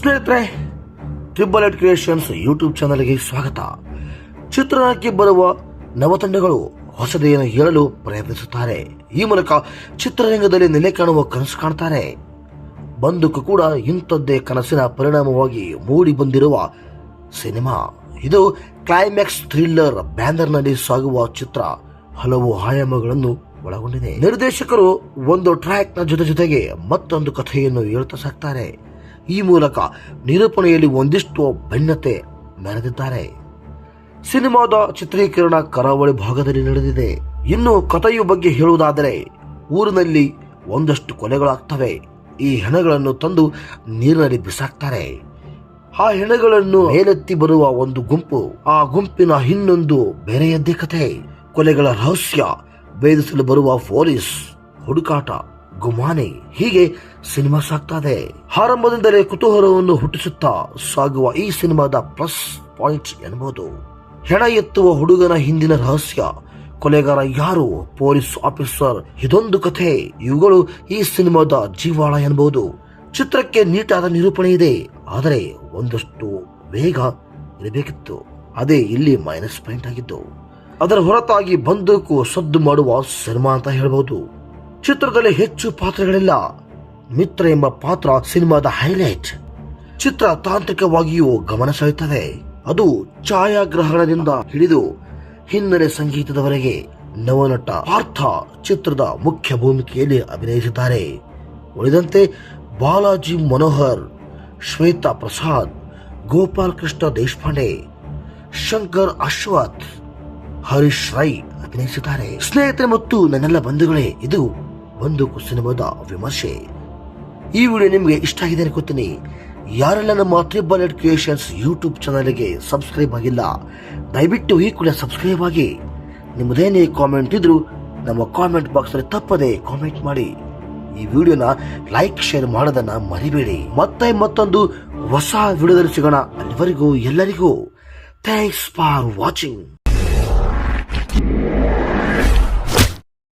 ಸ್ನೇಹಿತರೆ Ed creations YouTube ಚಾನಲ್ಗೆ ಸ್ವಾಗತ. ಚಿತ್ರರಂಗಕ್ಕೆ ಬರುವ ನವತಂಡಗಳು ಹೊಸದೇನು ಹೇಳಲು ಪ್ರಯತ್ನಿಸುತ್ತಾರೆ. ಈ ಮೂಲಕ ಚಿತ್ರರಂಗದಲ್ಲಿ ನೆಲೆ ಕಾಣುವ ಕನಸು ಕಾಣ್ತಾರೆ. ಬಂದೂಕು ಕೂಡ ಇಂಥದ್ದೇ ಕನಸಿನ ಪರಿಣಾಮವಾಗಿ ಮೂಡಿ ಬಂದಿರುವ ಸಿನಿಮಾ. ಇದು ಕ್ಲೈಮ್ಯಾಕ್ಸ್ ಥ್ರಿಲ್ಲರ್ ಬ್ಯಾನರ್ನಲ್ಲಿ ಸಾಗುವ ಚಿತ್ರ. ಹಲವು ಆಯಾಮಗಳನ್ನು ಒಳಗೊಂಡಿದೆ. ನಿರ್ದೇಶಕರು ಒಂದು ಟ್ರ್ಯಾಕ್ನ ಜೊತೆ ಜೊತೆಗೆ ಮತ್ತೊಂದು ಕಥೆಯನ್ನು ಹೇಳುತ್ತಾ ಸಾಕ್ತಾರೆ. ಈ ಮೂಲಕ ನಿರೂಪಣೆಯಲ್ಲಿ ಒಂದಿಷ್ಟು ಭಿನ್ನತೆ ಮೆರೆದಿದ್ದಾರೆ. ಸಿನಿಮಾದ ಚಿತ್ರೀಕರಣ ಕರಾವಳಿ ಭಾಗದಲ್ಲಿ ನಡೆದಿದೆ. ಇನ್ನು ಕಥೆಯ ಬಗ್ಗೆ ಹೇಳುವುದಾದರೆ, ಊರಿನಲ್ಲಿ ಒಂದಷ್ಟು ಕೊಲೆಗಳಾಗ್ತವೆ. ಈ ಹೆಣಗಳನ್ನು ತಂದು ನೀರಿನಲ್ಲಿ ಬಿಸಾಕ್ತಾರೆ. ಆ ಹೆಣಗಳನ್ನು ಮೇಲೆತ್ತಿ ಬರುವ ಒಂದು ಗುಂಪು, ಆ ಗುಂಪಿನ ಇನ್ನೊಂದು ಬೇರೆಯದ್ದೇ ಕಥೆ. ಕೊಲೆಗಳ ರಹಸ್ಯ ಭೇದಿಸಲು ಬರುವ ಪೊಲೀಸ್ ಹುಡುಕಾಟ. ಗುಮಾನೆ ಹೀಗೆ ಸಿನಿಮಾ ಸಾಗ್ತದೆ ಆರಂಭದಿಂದಲೇ ಕುತೂಹಲವನ್ನು ಹುಟ್ಟಿಸುತ್ತಾ ಸಾಗುವ ಈ ಸಿನಿಮಾದ ಪ್ಲಸ್ ಪಾಯಿಂಟ್ ಎನ್ನಬಹುದು ಹೆಣ ಎತ್ತುವ ಹುಡುಗನ ಹಿಂದಿನ ರಹಸ್ಯ. ಕೊಲೆಗಾರ ಯಾರು? Police officer. ಇದೊಂದು ಕಥೆ. ಇವುಗಳು ಈ ಸಿನಿಮಾದ ಜೀವಾಳ ಎನ್ನಬಹುದು ಚಿತ್ರಕ್ಕೆ ನೀಟಾದ ನಿರೂಪಣೆ ಇದೆ. ಆದರೆ ಒಂದಷ್ಟು ವೇಗ ಇರಬೇಕಿತ್ತು. ಅದೇ ಇಲ್ಲಿ ಮೈನಸ್ ಪಾಯಿಂಟ್ ಆಗಿದ್ದು. ಅದರ ಹೊರತಾಗಿ ಬಂದೂಕು ಸದ್ದು ಮಾಡುವ ಸಿನಿಮಾ ಅಂತ ಹೇಳ್ಬಹುದು ಚಿತ್ರದಲ್ಲಿ ಹೆಚ್ಚು ಪಾತ್ರಗಳಿಲ್ಲ. ಮಿತ್ರ ಎಂಬ ಪಾತ್ರ ಸಿನಿಮಾದ ಹೈಲೈಟ್. ಚಿತ್ರ ತಾಂತ್ರಿಕವಾಗಿಯೂ ಗಮನ ಸೆಳೆಯುತ್ತದೆ. ಅದು ಛಾಯಾಗ್ರಹಣದಿಂದ ಹಿಡಿದು ಹಿನ್ನೆಲೆ ಸಂಗೀತದವರೆಗೆ ನವನಟ ಅರ್ಥ ಚಿತ್ರದ ಮುಖ್ಯ ಭೂಮಿಕೆಯಲ್ಲಿ ಅಭಿನಯಿಸಿದ್ದಾರೆ ಉಳಿದಂತೆ ಬಾಲಾಜಿ ಮನೋಹರ್, ಶ್ವೇತಾ ಪ್ರಸಾದ್, ಗೋಪಾಲ್ ಕೃಷ್ಣ ದೇಶಪಾಂಡೆ, ಶಂಕರ್ ಅಶ್ವಥ್, ಹರೀಶ್ ರೈ ಅಭಿನಯಿಸಿದ್ದಾರೆ ಸ್ನೇಹಿತರೆ ಮತ್ತು ನನ್ನೆಲ್ಲ ಬಂಧುಗಳೇ, ಇದು ಬಂದೂಕು ಸಿನಿಮಾದ ವಿಮರ್ಶೆ. ಈ ವಿಡಿಯೋ ನಿಮಗೆ ಇಷ್ಟ ಆಗಿದೆ ಅನ್ಕೋತೀನಿ. ಯಾರೆಲ್ಲ ನಮ್ಮ ತ್ರಿಬಲ್ ಎಡ್ಯುಕೇಶನ್ಸ್ ಯೂಟ್ಯೂಬ್ ಚಾನಲ್ಗೆ ಸಬ್ಸ್ಕ್ರೈಬ್ ಆಗಿಲ್ಲ, ದಯವಿಟ್ಟು ಈ ಕೂಡ ಸಬ್ಸ್ಕ್ರೈಬ್ ಆಗಿ. ನಿಮ್ಮದೇನೇ ಕಾಮೆಂಟ್ ಇದ್ರು ನಮ್ಮ ಕಾಮೆಂಟ್ ಬಾಕ್ಸ್ ಅಲ್ಲಿ ತಪ್ಪದೆ ಕಾಮೆಂಟ್ ಮಾಡಿ. ಈ ವಿಡಿಯೋನ ಲೈಕ್, ಶೇರ್ ಮಾಡೋದನ್ನ ಮರಿಬೇಡಿ. ಮತ್ತೆ ಮತ್ತೊಂದು ಹೊಸ ವಿಡಿಯೋದಲ್ಲಿ ಸಿಗೋಣ ಅಲ್ಲಿವರೆಗೂ ಎಲ್ಲರಿಗೂ. Thanks for watching.